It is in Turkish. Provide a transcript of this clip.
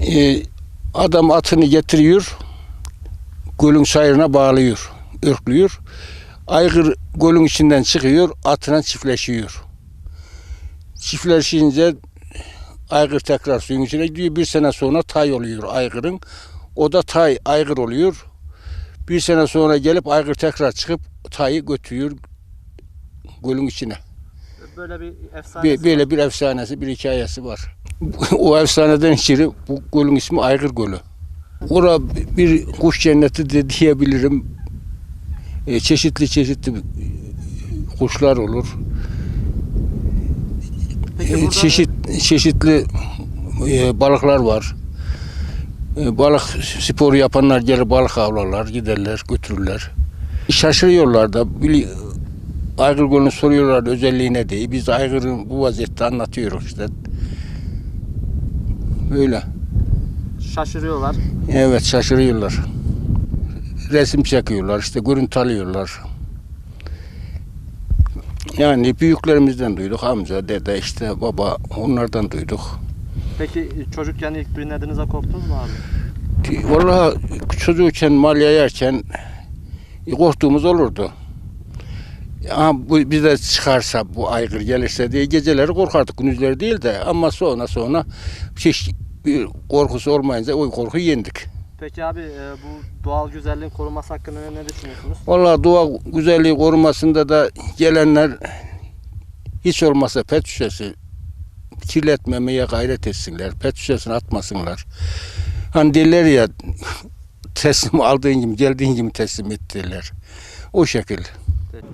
Ee, adam atını getiriyor, gölün sayırına bağlıyor, ırklıyor. Aygır gölün içinden çıkıyor, atına çiftleşiyor. Çiftleşince aygır tekrar suyun içine gidiyor. Bir sene sonra tay oluyor aygırın. O da tay aygır oluyor. Bir sene sonra gelip aygır tekrar çıkıp tayı götürüyor gölün içine. Böyle bir efsane. Bir, böyle bir efsanesi, bir hikayesi var. O efsaneden içeri bu gölün ismi Aygır Gölü. Ora bir kuş cenneti de diyebilirim. E, çeşitli çeşitli kuşlar olur. Peki E, çeşit çeşitli e, balıklar var. E, balık sporu yapanlar gelir balık avlarlar, giderler, götürürler. Şaşırıyorlar da bili- Aygır Gölü'nü soruyorlar özelliği ne diye. Biz Aygır'ın bu vaziyette anlatıyoruz işte. Böyle. şaşırıyorlar. Evet şaşırıyorlar. Resim çekiyorlar işte görüntü alıyorlar. Yani büyüklerimizden duyduk. Amca, dede, işte baba onlardan duyduk. Peki çocukken ilk dinlediğinizde korktunuz mu abi? Vallahi çocukken malya yerken korktuğumuz olurdu. Ama bu bize çıkarsa bu aygır gelirse diye geceleri korkardık gündüzleri değil de ama sonra sonra hiç bir korkusu olmayınca o korkuyu yendik. Peki abi e, bu doğal güzelliğin korunması hakkında ne, ne düşünüyorsunuz? Vallahi doğa güzelliği korumasında da gelenler hiç olmazsa pet şişesi kirletmemeye gayret etsinler. Pet şişesini atmasınlar. Hani derler ya teslim aldığın gibi geldiğin gibi teslim ettiler. O şekil. Peki.